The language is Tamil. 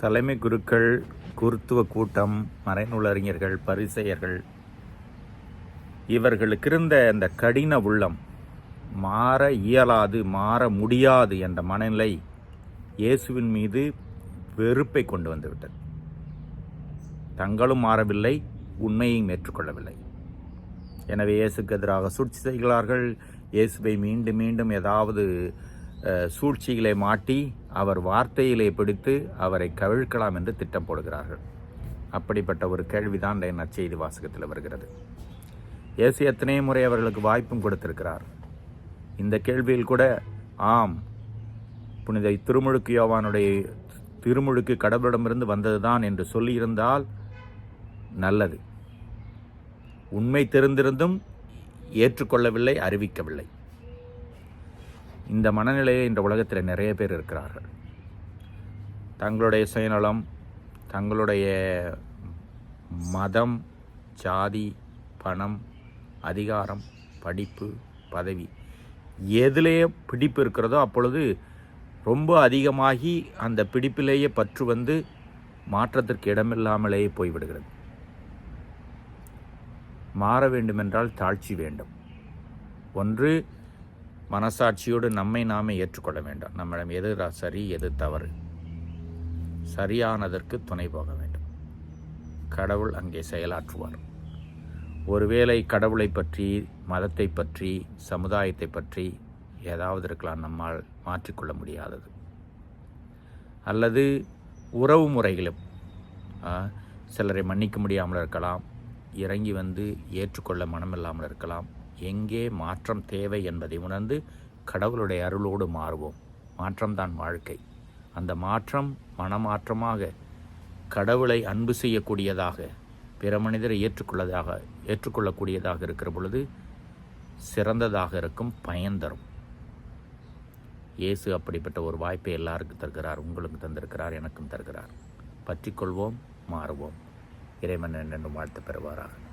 தலைமை குருக்கள் குருத்துவ கூட்டம் மறைநூலறிஞர்கள் பரிசெயர்கள். இவர்களுக்கு இருந்த அந்த கடின உள்ளம் மாற இயலாது மாற முடியாது என்ற மனநிலை இயேசுவின் மீது வெறுப்பை கொண்டு வந்துவிட்டது. தங்களும் மாறவில்லை உண்மையையும் ஏற்றுக்கொள்ளவில்லை. எனவே இயேசுக்கு எதிராக சூழ்ச்சி செய்கிறார்கள். இயேசுவை மீண்டும் மீண்டும் ஏதாவது சூழ்ச்சிகளை மாட்டி அவர் வார்த்தையிலே பிடித்து அவரை கவிழ்க்கலாம் என்று திட்டம் போடுகிறார்கள். அப்படிப்பட்ட ஒரு கேள்விதான் இந்த நற்செய்தி வாசகத்தில் வருகிறது. இயேசு எத்தனை முறை அவர்களுக்கு வாய்ப்பும் கொடுத்திருக்கிறார். இந்த கேள்வியில் கூட ஆம் புனித திருமுழுக்கு யோவானுடைய திருமுழுக்கு கடவுளிடமிருந்து வந்ததுதான் என்று சொல்லியிருந்தால் நல்லது. உண்மை தெரிந்திருந்தும் ஏற்றுக்கொள்ளவில்லை அறிவிக்கவில்லை. இந்த மனநிலையை இந்த உலகத்தில் நிறைய பேர் இருக்கிறார்கள். தங்களுடைய சுயநலம் தங்களுடைய மதம் ஜாதி பணம் அதிகாரம் படிப்பு பதவி எதிலேயே பிடிப்பு இருக்கிறதோ அப்பொழுது ரொம்ப அதிகமாகி அந்த பிடிப்பிலேயே பற்று வந்து மாற்றத்திற்கு இடமில்லாமலேயே போய்விடுகிறது. மாற வேண்டுமென்றால் தாழ்ச்சி வேண்டும். ஒன்று மனசாட்சியோடு நம்மை நாமே ஏற்றுக்கொள்ள வேண்டும். நம்மிடம் எது சரி எது தவறு? சரியானதற்கு துணை போக வேண்டும். கடவுள் அங்கே செயலாற்றுவார். ஒருவேளை கடவுளை பற்றி மதத்தை பற்றி சமுதாயத்தை பற்றி ஏதாவது இருக்கலாம் நம்மால் மாற்றிக்கொள்ள முடியாதது. அல்லது உறவு முறைகளும் சிலரை மன்னிக்க முடியாமல் இருக்கலாம் இறங்கி வந்து ஏற்றுக்கொள்ள மனமில்லாமல் இருக்கலாம் எங்கே மாற்றம் தேவை என்பதை உணர்ந்து கடவுளுடைய அருளோடு மாறுவோம். மாற்றம்தான் வாழ்க்கை. அந்த மாற்றம் மனமாற்றமாக கடவுளை அன்பு செய்யக்கூடியதாக பிற மனிதரை ஏற்றுக்கொள்ளதாக ஏற்றுக்கொள்ளக்கூடியதாக இருக்கிற பொழுது சிறந்ததாக இருக்கும் பயன் தரும். இயேசு அப்படிப்பட்ட ஒரு வாய்ப்பை எல்லாருக்கும் தருகிறார் உங்களுக்கு தந்திருக்கிறார் எனக்கும் தருகிறார். பற்றிக்கொள்வோம் மாறுவோம். இறைவன் என்னென்னும் வாழ்த்து பெறுவாராக.